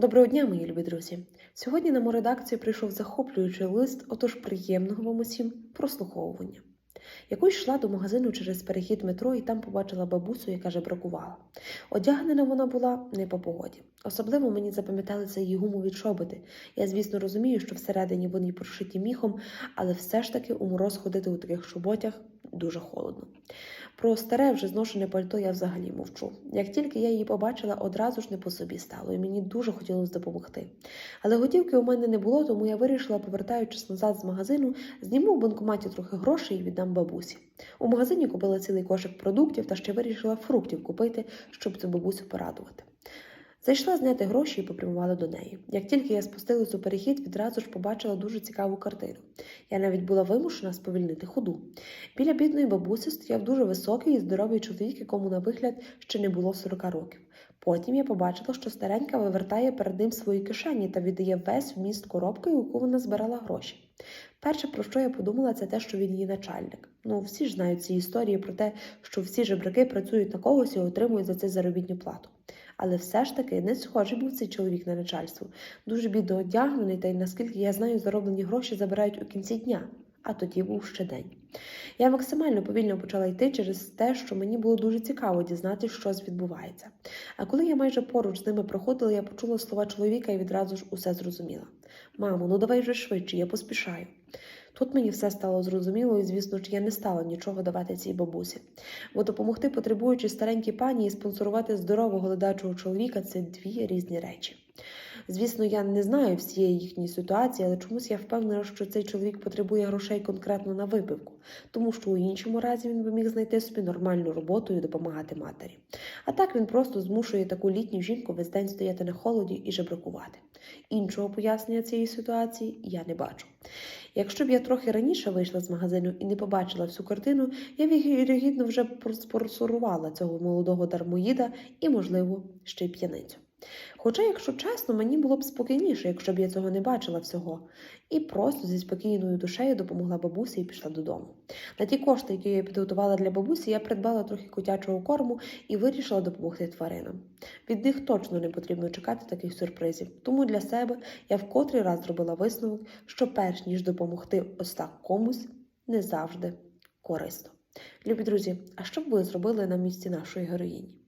Доброго дня, мої любі друзі! Сьогодні на мою редакцію прийшов захоплюючий лист, отож приємного вам усім прослуховування. Якось йшла до магазину через перехід метро і там побачила бабусю, яка жебракувала. Одягнена вона була не по погоді. Особливо мені запам'яталися її гумові чоботи. Я, звісно, розумію, що всередині вони прошиті міхом, але все ж таки у мороз ходити у таких чоботях дуже холодно. Про старе вже зношене пальто я взагалі мовчу. Як тільки я її побачила, одразу ж не по собі стало, і мені дуже хотілося допомогти. Але готівки у мене не було, тому я вирішила, повертаючись назад з магазину, зніму в банкоматі трохи грошей і віддам бабусі. У магазині купила цілий кошик продуктів та ще вирішила фруктів купити, щоб цю бабусю порадувати. Зайшла зняти гроші і попрямувала до неї. Як тільки я спустилась у перехід, відразу ж побачила дуже цікаву картину. Я навіть була вимушена сповільнити ходу. Біля бідної бабусі стояв дуже високий і здоровий чоловік, якому на вигляд ще не було 40 років. Потім я побачила, що старенька вивертає перед ним свої кишені та віддає весь вміст коробки, яку вона збирала гроші. Перше, про що я подумала, це те, що він її начальник. Ну, всі ж знають ці історії про те, що всі жебраки працюють на когось і отримують за це заробітну плату. Але все ж таки не схожий був цей чоловік на начальство. Дуже бідно одягнений, та й наскільки я знаю, зароблені гроші забирають у кінці дня, а тоді був ще день. Я максимально повільно почала йти через те, що мені було дуже цікаво дізнатися, що відбувається. А коли я майже поруч з ними проходила, я почула слова чоловіка і відразу ж усе зрозуміла. Мамо, ну давай вже швидше, я поспішаю. Тут мені все стало зрозуміло, і, звісно ж, я не стала нічого давати цій бабусі. Бо допомогти потребуючи старенькій пані і спонсорувати здорового ледачого чоловіка це дві різні речі. Звісно, я не знаю всієї їхньої ситуації, але чомусь я впевнена, що цей чоловік потребує грошей конкретно на випивку, тому що у іншому разі він би міг знайти собі нормальну роботу і допомагати матері. А так він просто змушує таку літню жінку весь день стояти на холоді і жебракувати. Іншого пояснення цієї ситуації я не бачу. Якщо б я трохи раніше вийшла з магазину і не побачила всю картину, я вірогідно вже проспонсорувала цього молодого дармоїда і, можливо, ще й п'яницю. Хоча, якщо чесно, мені було б спокійніше, якщо б я цього не бачила всього, і просто зі спокійною душею допомогла бабусі і пішла додому. На ті кошти, які я підготувала для бабусі, я придбала трохи котячого корму і вирішила допомогти тваринам. Від них точно не потрібно чекати таких сюрпризів. Тому для себе я вкотрий раз зробила висновок, що перш ніж допомогти ось так комусь, не завжди корисно. Любі друзі, а що б ви зробили на місці нашої героїні?